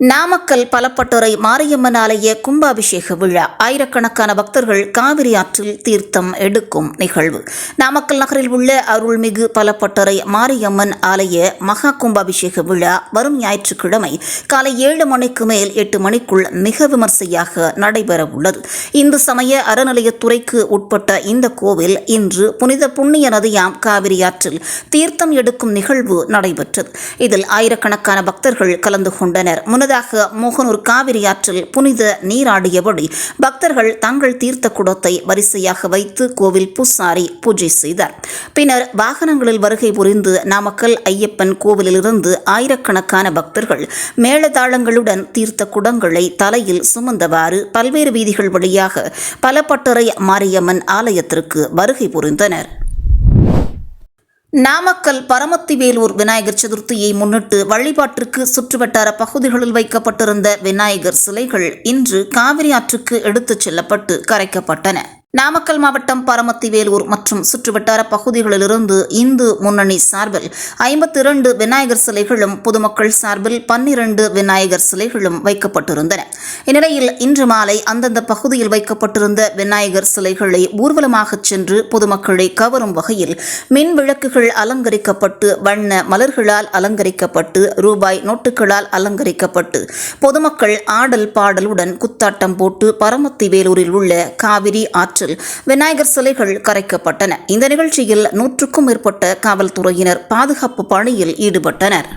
நாமக்கல் பலப்பட்டுறை மாரியம்மன் ஆலய கும்பாபிஷேக விழா. ஆயிரக்கணக்கான பக்தர்கள் காவிரி ஆற்றில் தீர்த்தம் எடுக்கும் நிகழ்வு. நாமக்கல் நகரில் உள்ள அருள்மிகு பலப்பட்டுறை மாரியம்மன் ஆலய மகா கும்பாபிஷேக விழா வரும் ஞாயிற்றுக்கிழமை காலை ஏழு மணிக்கு மேல் எட்டு மணிக்குள் மிக விமர்சையாக நடைபெற உள்ளது இந்து சமய அறநிலையத்துறைக்கு உட்பட்ட இந்த கோவில் இன்று புனித புண்ணிய நதியாம் காவிரி ஆற்றில் தீர்த்தம் எடுக்கும் நிகழ்வு நடைபெற்றது. இதில் ஆயிரக்கணக்கான பக்தர்கள் கலந்து கொண்டனர். முன்னதாக மோகனூர் காவிரி ஆற்றில் புனித நீராடியபடி பக்தர்கள் தங்கள் தீர்த்த குடத்தை வரிசையாக வைத்து கோவில் பூசாரி பூஜை செய்தார். பின்னர் வாகனங்களில் வருகை புரிந்து நாமக்கல் ஐயப்பன் கோவிலிலிருந்து ஆயிரக்கணக்கான பக்தர்கள் மேளதாளங்களுடன் தீர்த்த குடங்களை தலையில் சுமந்தவாறு பல்வேறு வீதிகள் வழியாக பலப்பட்டறை மாரியம்மன் ஆலயத்திற்கு வருகை புரிந்தனர். நாமக்கல் பரமத்திவேலூர் விநாயகர் சதுர்த்தியை முன்னிட்டு வழிபாட்டிற்கு சுற்றுவட்டார பகுதிகளில் வைக்கப்பட்டிருந்த விநாயகர் சிலைகள் இன்று காவிரி ஆற்றுக்கு எடுத்துச் செல்லப்பட்டு கரைக்கப்பட்டன. நாமக்கல் மாவட்டம் பரமத்தி வேலூர் மற்றும் சுற்றுவட்டார பகுதிகளிலிருந்து இந்து முன்னணி சார்பில் ஐம்பத்தி இரண்டு விநாயகர் சிலைகளும் பொதுமக்கள் சார்பில் பன்னிரண்டு விநாயகர் சிலைகளும் வைக்கப்பட்டிருந்தன. இந்நிலையில் இன்று மாலை அந்தந்த பகுதியில் வைக்கப்பட்டிருந்த விநாயகர் சிலைகளை ஊர்வலமாகச் சென்று பொதுமக்களை கவரும் வகையில் மின் விளக்குகள் அலங்கரிக்கப்பட்டு வண்ண மலர்களால் அலங்கரிக்கப்பட்டு ரூபாய் நோட்டுகளால் அலங்கரிக்கப்பட்டு பொதுமக்கள் ஆடல் பாடலுடன் குத்தாட்டம் போட்டு பரமத்தி வேலூரில் உள்ள காவிரி ஆற்றில் விநாயகர் சிலைகள் கரைக்கப்பட்டன. இந்த நிகழ்ச்சியில் நூற்றுக்கும் மேற்பட்ட காவல்துறையினர் பாதுகாப்பு பணியில் ஈடுபட்டனர்.